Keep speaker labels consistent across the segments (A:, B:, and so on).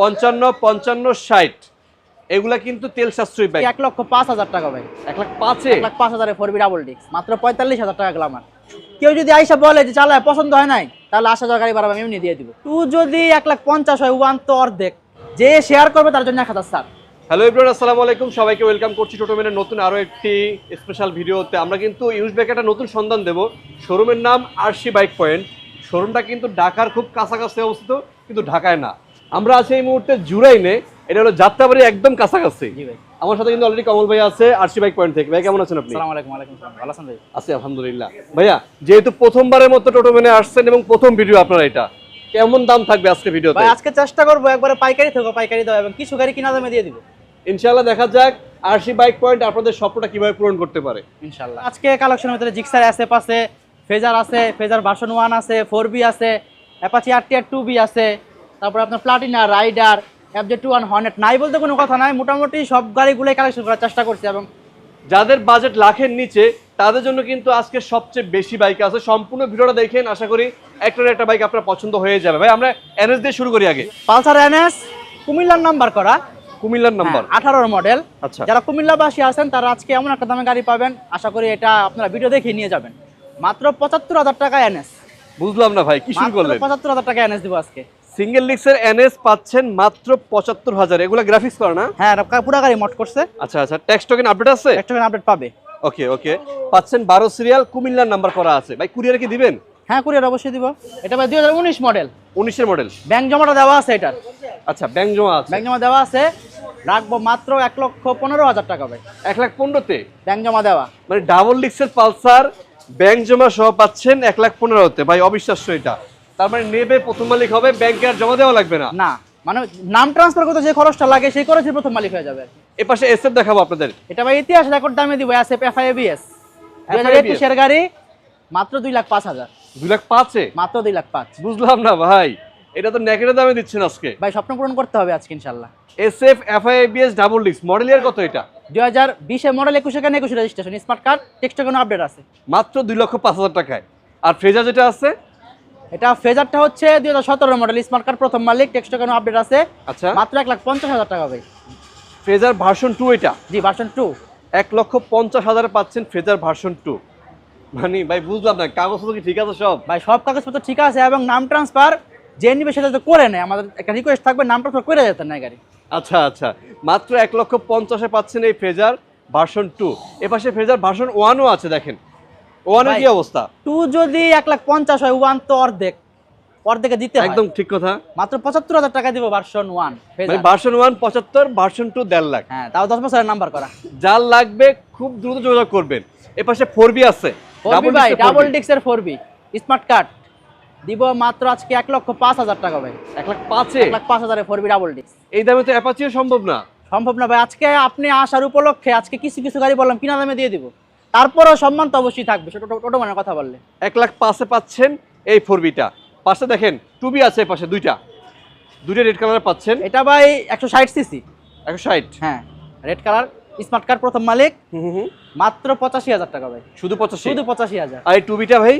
A: পঞ্চান্ন পঞ্চান্ন ষাট। এগুলা কিন্তু তেল সাশ্রয়ী বাইক
B: এক লক্ষ পাঁচ হাজার টাকা ভাই
A: এক লাখ পাঁচে?
B: এক লাখ পাঁচ হাজারে ফোর বি ডাবল ডিস্ক মাত্র পঁয়তাল্লিশ হাজার টাকা গ্লামার কেউ যদি আইসা বলে যে চালায় পছন্দ হয় নাই? তাহলে আসা হাজার গাড়ি বাড়াবে আমি এমনি দিয়ে দিব। টু যদি এক লাখ পঞ্চাশ হয় ওয়ান তো অর্ধেক। যে শেয়ার করবে তার জন্য এক হাজার স্যার।
A: হ্যালো আসসালামু আলাইকুম। সবাইকে ওয়েলকাম করছি টোটোমেনের নতুন আরও একটি স্পেশাল ভিডিওতে আমরা কিন্তু ইউজ ব্যাক একটা নতুন সন্ধান দেব। শোরুমের নাম আরশি বাইক পয়েন্ট শোরুমটা কিন্তু ঢাকার খুব কাছাকাছি অবস্থিত কিন্তু ঢাকায় না। আমরা আছি এই মুহূর্তে জুরাইনে। এটা হলো যাত্রাবাড়ি একদম কাছাকাছি। আমার সাথে কিন্তু অলরেডি কমল ভাই আছে আরশি বাইক পয়েন্ট থেকে। ভাই কেমন আছেন আপনি?
B: ভালো আছেন ভাই?
A: আছি আলহামদুলিল্লাহ। ভাইয়া যেহেতু প্রথমবারের মতো টোটো মেনে আসছেন এবং প্রথম ভিডিও আপনার এটা কেমন দাম থাকবে আজকে ভিডিওতে
B: ভাই আজকে চেষ্টা করব একবারে পাইকারি থেকে পাইকারি দেওয়া এবং কিছু গাড়ি কিনা দামে দিয়ে দিব।
A: ইনশাআল্লাহ দেখা যাক আরশি বাইক পয়েন্ট আপনাদের স্বপ্নটা কীভাবে পূরণ করতে পারে।
B: ইনশাল্লাহ আজকে কালেকশনের ভিতরে জিক্সার আছে ফেজার আছে ফেজার ভার্সন ওয়ান আছে ফোর বি আছে Apache R T R two V আছে তারপর আপনার Platina rider FZ two one Hornet নাই বলতে কোনো কথা নাই। মোটামুটি সব গাড়িগুলোই কালেকশন করার চেষ্টা করছি এবং
A: যাদের বাজেট লাখের নিচে তাদের জন্য কিন্তু আজকে সবচেয়ে বেশি বাইক আছে। সম্পূর্ণ ভিডিওটা দেখেন আশা করি একটা একটা বাইক আপনার পছন্দ হয়ে যাবে। ভাই আমরা এনএস দিয়ে শুরু করি আগে।
B: পালসার এনএস কুমিল্লার নাম্বার করা।
A: কুমিল্লার নাম্বার
B: আঠারোর মডেল
A: আচ্ছা।
B: যারা কুমিল্লাবাসী আছেন তারা আজকে এমন একটা দামে গাড়ি পাবেন। আশা করি এটা আপনারা ভিডিও দেখে নিয়ে যাবেন। মাত্র পঁচাত্তর হাজার টাকা এনএস
A: বুঝলাম না ভাই কি শুরু করলেন?
B: পঁচাত্তর হাজার টাকা এনএস দিব আজকে।
A: সিঙ্গেল লিক্সের এনএস পাচ্ছেন মাত্র পঁচাত্তর হাজার। এগুলো গ্রাফিক্স করা না?
B: হ্যাঁ পুরো গাড়ি মট করছে।
A: আচ্ছা আচ্ছা। ট্যাক্স টোকেন আপডেট আছে?
B: একটা আপডেট পাবে।
A: ওকে ওকে পাচ্ছেন বারো সিরিয়াল কুমিল্লার নাম্বার করা আছে। ভাই কুরিয়ারে কি দিবেন?
B: হ্যাঁ কুরিয়ার অবশ্যই দিব। এটা ভাই দুই হাজার উনিশ মডেল
A: উনিশের মডেল
B: ব্যাংক জমাটা দেওয়া আছে এটার।
A: আচ্ছা ব্যাংক জমা আছে।
B: ব্যাংক জমা দেওয়া আছে। রাখব মাত্র এক লক্ষ পনেরো হাজার টাকা ভাই।
A: এক লাখ পনেরোতে?
B: ব্যাংক জমা দেওয়া।
A: মানে ডাবল ডিক্সের পালসার ব্যাংক জমা সহ পাচ্ছেন এক লাখ পনেরোতে। ভাই অবিশ্বাস্য এটা। তার মানে নেবে প্রথম মালিক হবে ব্যাংকে আর জমা দেওয়া লাগবে না?
B: না মানে নাম ট্রান্সফার করতে যে খরচটা লাগে সেই খরচই প্রথম মালিক হয়ে যাবে।
A: এ পাশে এসএফ দেখাবো আপনাদের।
B: এটা ভাই ইতিহাস রেকর্ড দামে দিব এস এফ এফআই বিএস দুই হাজার
A: FIABS
B: একুশের গাড়ি মাত্র দুই লাখ পাঁচ হাজার।
A: দুই লাখ পাঁচে
B: মাত্র দুই লাখ পাঁচ।
A: বুঝলাম না ভাই এটা তো নেকেটে দামে দিচ্ছেন আজকে।
B: ভাই স্বপ্ন পূরণ করতে হবে আজকে ইনশাল্লাহ
A: এসএফ এফআইবিএস ডাবল ডিক্স মডেল ইয়ার কত এটা?
B: দুই হাজার বিশে মডেল একুশে কেন একুশে রেজিস্ট্রেশন স্মার্ট কার্ড টেক্সটে কোনো আপডেট আছে?
A: মাত্র দুই লক্ষ পাঁচ হাজার টাকায়। আর ফ্রেজার যেটা আছে?
B: এটা ফেজারটা হচ্ছে দুই হাজার সতেরো মডেল স্মার্ট কার্ড প্রথম মালিক টেক্সটে কোনো আপডেট আছে।
A: আচ্ছা।
B: মাত্র এক লাখ পঞ্চাশ হাজার টাকা ভাই।
A: ফ্রেজার ভার্সন টু এটা?
B: জি ভার্সন টু
A: এক লক্ষ পঞ্চাশ হাজার পাচ্ছেন ফ্রেজার ভার্সন টু মানে ভাই বুঝলাম না কাগজপত্র কি ঠিক আছে সব?
B: ভাই সব কাগজপত্র ঠিক আছে এবং নাম ট্রান্সফার যে নিবে সেটা তো করে নেয়। আমাদের একটা রিকোয়েস্ট থাকবে নাম ট্রান্সফার করে যেতেন না গাড়ি।
A: আচ্ছা আচ্ছা। মাত্র এক লক্ষ পঞ্চাশে পাচ্ছেন এই ফ্রেজার ভার্সন টু এপাশে ফ্রেজার ভার্সন ওয়ানও আছে দেখেন। ওয়ানের কি অবস্থা?
B: টু যদি এক লাখ পঞ্চাশ হয় ওয়ান তো অর্ধেক। অর্ধেকে দিতে
A: একদম ঠিক কথা।
B: মাত্র পঁচাত্তর হাজার টাকা দিব ভার্সন ওয়ান
A: ভার্সন ওয়ান পঁচাত্তর ভার্সন টু দেড় লাখ।
B: হ্যাঁ তাও দশ বছরের নাম্বার করা।
A: যার লাগবে খুব দ্রুত যোগাযোগ করবেন। এপাশে ফোর বি আছে।
B: ফোর ভাই
A: disc এর 4B
B: ডাবল ডিক্সের ফোর বি স্মার্ট কার্ড দিব মাত্র আজকে এক লক্ষ পাঁচ হাজার টাকা ভাই।
A: এক লাখ পাঁচে?
B: এক লাখ পাঁচ হাজারে ফোর বি ডাবল ডিক্স
A: এই দামে তো অ্যাপাচিও সম্ভব না।
B: সম্ভব না ভাই আজকে আপনি আসার উপলক্ষে আজকে কিছু কিছু গাড়ি বললাম কিনা দামে দিয়ে দিব। তারপরেও সম্মান তো অবশ্যই থাকবে সেটা টোটো কথা বললে।
A: এক লাখ পাঁচে পাচ্ছেন এই ফোর বিটা পাশে দেখেন টুবি আছে পাশে দুইটা। দুইটা রেড কালার পাচ্ছেন।
B: এটা ভাই একশো ষাট সিসি।
A: একশো ষাট।
B: হ্যাঁ রেড কালার স্মার্ট কার্ড প্রথম মালিক। মাত্র পঁচাশি হাজার টাকা ভাই।
A: শুধু পঁচাশি?
B: শুধু পঁচাশি হাজার।
A: আর এই টুবিটা ভাই?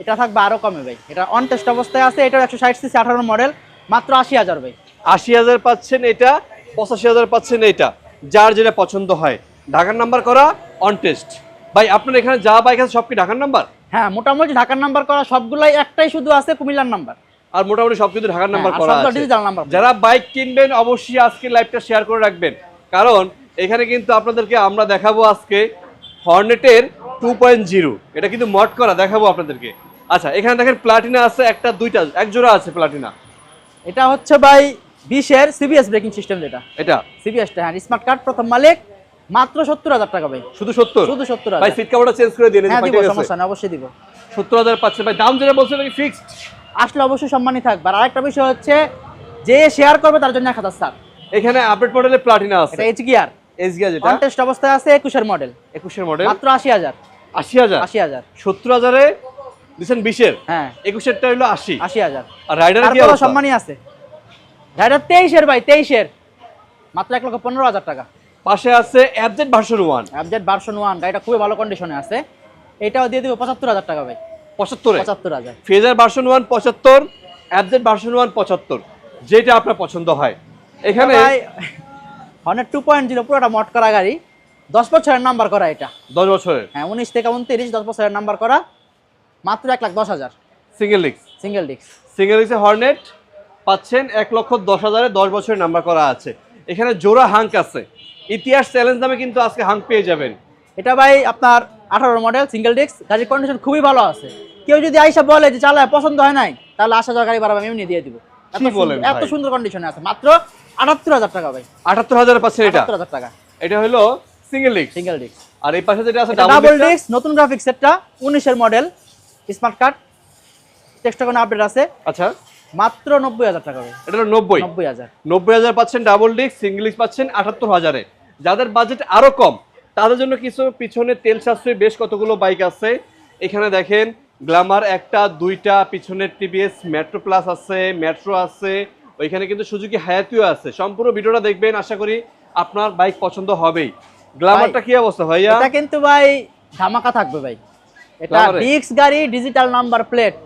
B: এটা থাকবে আরও কমে ভাই। এটা অন টেস্ট অবস্থায় আছে এটা একশো ষাট সিসি আঠারো মডেল মাত্র আশি হাজার ভাই।
A: আশি হাজার পাচ্ছেন এটা পঁচাশি হাজার পাচ্ছেন এটা যার যেটা পছন্দ হয়। ঢাকার নাম্বার করা অন টেস্ট ভাই আপনার এখানে যা বাইক আছে সব কি ঢাকার নাম্বার
B: হ্যাঁ মোটামুটি ঢাকার নাম্বার করা সবগুলাই একটাই শুধু আছে কুমিল্লার নাম্বার
A: আর মোটামুটি সব কিন্তু ঢাকার নাম্বার করা আছে। যারা বাইক কিনবেন অবশ্যই আজকে লাইভটা শেয়ার করে রাখবেন। কারণ এখানে কিন্তু আপনাদেরকে আমরা দেখাবো আজকে হর্নেটের টু পয়েন্ট জিরো এটা কিন্তু মড করা দেখাবো আপনাদেরকে। আচ্ছা এখানে দেখেন প্লাটিনা আছে একটা দুইটা এক জোড়া আছে প্লাটিনা
B: এটা হচ্ছে ভাই বিশের সিবিএস ব্রেকিং সিস্টেম যেটা।
A: এটা।
B: সিবিএসটা হ্যাঁ স্মার্ট কার্ড প্রথম মালিক। মাত্র সত্তর হাজার টাকা ভাই।
A: শুধু সত্তর?
B: শুধু সত্তর
A: ভাই সিট কাভারটা চেঞ্জ করে দিয়ে
B: হ্যাঁ দিব সমস্যা নেই অবশ্যই দিব।
A: সত্তর হাজার পাচ্ছে। ভাই দাম যেটা বলছেন নাকি ফিক্সড
B: আসলে অবশ্যই সম্মানই থাকবে। আর আরেকটা বিষয় হচ্ছে যে শেয়ার করবে তার জন্য এক হাজার স্যার
A: এখানে আপডেট মডেলের প্লাটিনা আছে।
B: এটা এইচ গিয়ার
A: এস গিয়া যেটা?
B: অন টেস্ট অবস্থায় আছে একুশের মডেল
A: একুশের মডেল
B: মাত্র আশি হাজার।
A: আশি হাজার?
B: আশি হাজার।
A: সত্তর হাজারে দিচ্ছেন বিশের?
B: হ্যাঁ।
A: একুশেরটা হলো আশি।
B: আশি হাজার।
A: আর রাইডার কি
B: সম্মানই আছে। রাইডার তেইশের ভাই তেইশের। মাত্র এক লক্ষ পনেরো হাজার টাকা।
A: পাশে আছে অ্যাবজেট ভার্সন ওয়ান
B: অ্যাবজেট ভার্সন ওয়ান গাড়িটা খুবই ভালো কন্ডিশনে আছে। এটাও দিয়ে দিব পঁচাত্তর হাজার টাকা ভাই।
A: পঁচাত্তর?
B: পঁচাত্তর হাজার।
A: ফেজার ভার্সন ওয়ান পঁচাত্তর অ্যাবজেট ভার্সন ওয়ান পঁচাত্তর। যেটা আপনার পছন্দ হয়। এখানে
B: হর্নেট টু পয়েন্ট জিরো পুরোটা মট করা গাড়ি। দশ বছরের নাম্বার করা এটা।
A: দশ বছরের?
B: হ্যাঁ উনিশ থেকে উনত্রিশ দশ বছরের নাম্বার করা। মাত্র এক লাখ দশ হাজার।
A: Single disc
B: single disc
A: single ডিস্কে Hornet পাচ্ছেন এক লক্ষ দশ হাজারে দশ বছরের নাম্বার করা আছে। এখানে জোড়া হাঙ্ক আছে। ইতিহাস চ্যালেঞ্জ নামে কিন্তু আজকে হাঙ্ক পেয়ে যাবেন।
B: এটা ভাই আপনার আঠারো মডেল সিঙ্গেল ডিস্ক গাড়ির কন্ডিশন খুবই ভালো আছে। কেউ যদি আইসা বলে যে চালায় পছন্দ হয় নাই তাহলে আসা যাওয়া গাড়ি বাড়াবে আমি এমনি দিয়ে দিব। এত সুন্দর- কন্ডিশনে আছে মাত্র আটাত্তর হাজার টাকা ভাই।
A: আটাত্তর হাজারে পাচ্ছেন এটা?
B: হাজার টাকা।
A: এটা হলো সিঙ্গেল ডিস্ক
B: সিঙ্গেল ডিস্ক
A: আর এই পাশে যেটা আছে
B: ডাবল
A: ডিস্ক
B: নতুন গ্রাফিক্স সেটটা উনিশের মডেল স্মার্ট কার্ড টেক্সটা কোনো আপডেট আছে?
A: আচ্ছা।
B: মাত্র নব্বই হাজার টাকা
A: এটা হলো নব্বই।
B: নব্বই হাজার।
A: নব্বই হাজার পাচ্ছেন ডাবল ডিস্ক সিঙ্গেল ডিস্ক পাচ্ছেন আটাত্তর হাজারে। যাদের বাজেট আরও কম তাদের জন্য কিছু পিছনে তেল সাশ্রয়ী বেশ কতগুলো বাইক আছে। এখানে দেখেন গ্ল্যামার একটা দুইটা পিছনের টিভিএস মেট্রো প্লাস আছে মেট্রো আছে ওইখানে কিন্তু সুজুকি হায়াতিও আছে। সম্পূর্ণ ভিডিওটা দেখবেন আশা করি আপনার বাইক পছন্দ হবেই। গ্ল্যামারটা কি অবস্থা ভাইয়া?
B: এটা কিন্তু ভাই ধামাকা থাকবে ভাই। এটা? ডিস্ক গাড়ি ডিজিটাল নাম্বার প্লেট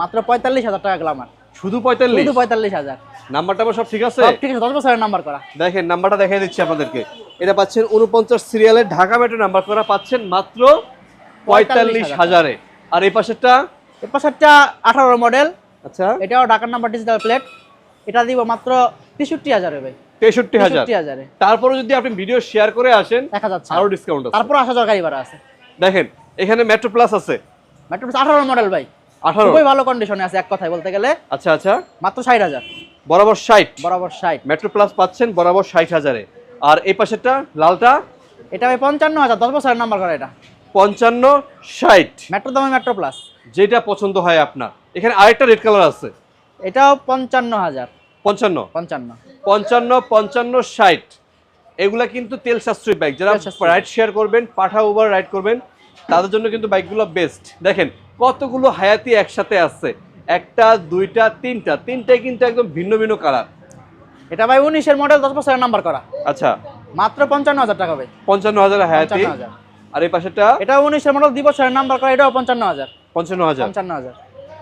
B: মাত্র পঁয়তাল্লিশ হাজার টাকা গ্লামার
A: শুধু পঁয়তাল্লিশ?
B: শুধু পঁয়তাল্লিশ হাজার।
A: নাম্বারটা সব ঠিক আছে?
B: ঠিক আছে দশ বছরের নাম্বার করা।
A: দেখেন নাম্বারটা দেখাই দিচ্ছি আপনাদেরকে। এটা পাচ্ছেন উনপঞ্চাশ সিরিয়ালের ঢাকা মেট্রো নাম্বার করা পাচ্ছেন মাত্র পঁয়তাল্লিশ হাজারে। আর এই পাশেরটা?
B: এর পাশেরটা আঠারো মডেল
A: আচ্ছা।
B: এটাও ঢাকার নাম্বার ডিজিটাল প্লেট এটা দিব মাত্র তেষট্টি হাজারে ভাই।
A: তেষট্টি হাজার। তারপরে যদি আপনি ভিডিও শেয়ার করে আসেন
B: দেখা যাচ্ছে।
A: আরও ডিসকাউন্ট
B: তারপর আসা যাওয়া গাড়ি ভাড়া আছে।
A: দেখেন এখানে মেট্রো প্লাস আছে।
B: মেট্রো প্লাস আঠারো মডেল ভাই।
A: আঠারো।
B: খুবই ভালো কন্ডিশনে আছে এক কথায় বলতে গেলে।
A: আচ্ছা আচ্ছা।
B: মাত্র ষাট হাজার।
A: বরাবর ষাট।
B: বরাবর ষাট।
A: মেট্রো প্লাস পাচ্ছেন বরাবর ষাট হাজারে। আর এই পাশেরটা লালটা?
B: এটা ভাই পঞ্চান্ন হাজার দশ বছরের নাম্বার করা এটা।
A: পঞ্চান্ন ষাট।
B: মেট্রো দামে মেট্রো প্লাস
A: যেটা পছন্দ হয় আপনার। এখানে আরেকটা রেড কালার আছে।
B: এটাও পঞ্চান্ন হাজার।
A: পঞ্চান্ন?
B: পঞ্চান্ন।
A: পঞ্চান্ন পঞ্চান্ন ষাট। এগুলা কিন্তু তেল সাশ্রয়ী বাইক যারা রাইড শেয়ার করবেন পাঠা উবার রাইড করবেন তাদের জন্য কিন্তু বাইকগুলো বেস্ট দেখেন কতগুলো হায়াতি একসাথে আছে? একটা দুইটা তিনটা। তিনটাই কিন্তু একদম ভিন্ন ভিন্ন কালার।
B: এটা ভাই উনিশের মডেল দশ বছরের নাম্বার করা।
A: আচ্ছা।
B: মাত্র পঞ্চান্ন হাজার টাকা ভাই।
A: পঞ্চান্ন হাজার হায়াতি। আর এই পাশেটা
B: এটা উনিশের মডেল দুই বছরের নাম্বার করা এটাও পঞ্চান্ন হাজার।
A: পঞ্চান্ন হাজার।
B: পঞ্চান্ন হাজার।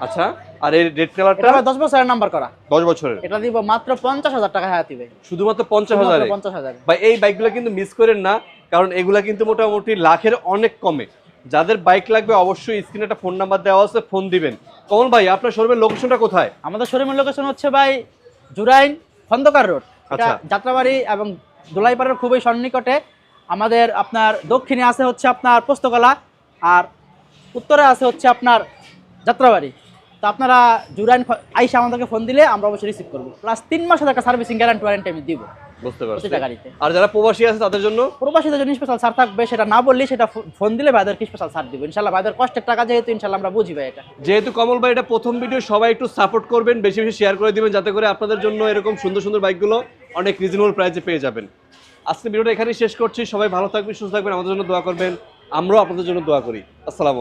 A: আচ্ছা। আর এই রেড কালারটা
B: ভাই দশ বছরের নাম্বার করা।
A: দশ বছরের।
B: এটা দিব মাত্র পঞ্চাশ হাজার টাকা হায়াতি ভাই।
A: শুধুমাত্র পঞ্চাশ হাজারে?
B: পঞ্চাশ হাজার।
A: ভাই এই বাইকগুলো কিন্তু মিস করেন না কারণ এগুলা কিন্তু মোটামুটি লাখের অনেক কমে। যাদের বাইক লাগবে অবশ্যই স্ক্রিনে একটা ফোন নাম্বার দেওয়া আছে ফোন দিবেন। কমল ভাই আপনার শোরুমের লোকেশনটা কোথায়?
B: আমাদের শোরুমের লোকেশন হচ্ছে ভাই জুরাইন খন্দকার রোড।
A: আচ্ছা।
B: যাত্রাবাড়ি এবং দোলাইপাড়ার খুবই সন্নিকটে। আমাদের আপনার দক্ষিণে আছে হচ্ছে আপনার পোস্তকলা আর উত্তরে আছে হচ্ছে আপনার যাত্রাবাড়ি। তো আপনারা জুরাইন আইসা আমাদেরকে ফোন দিলে আমরা অবশ্যই রিসিভ করব। প্লাস তিন মাসের একটা সার্ভিসিং গ্যারান্টি ওয়ারেন্টি আমি দিব।
A: বুঝতে পারছি। আর যারা প্রবাসী আছে তাদের জন্য?
B: প্রবাসীদের জন্য স্পেশাল ছাড় থাকবে সেটা না বললেই সেটা ফোন দিলে ভাইদেরকে স্পেশাল ছাড় দিব? ইনশাল্লাহ ভাইদের কষ্টের টাকা যেহেতু ইনশাল্লাহ আমরা বুঝি ভাই এটা।
A: যেহেতু কমল ভাই এটা প্রথম ভিডিও সবাই একটু সাপোর্ট করবেন বেশি বেশি শেয়ার করে দিবেন যাতে করে আপনাদের জন্য এরকম সুন্দর সুন্দর বাইকগুলো অনেক রিজনেবল প্রাইসে পেয়ে যাবেন। আজকে ভিডিওটা এখানেই শেষ করছি। সবাই ভালো থাকবেন সুস্থ থাকবেন আমাদের জন্য দোয়া করবেন। আমরাও আপনাদের জন্য দোয়া করি। আসসালামু আলাইকুম।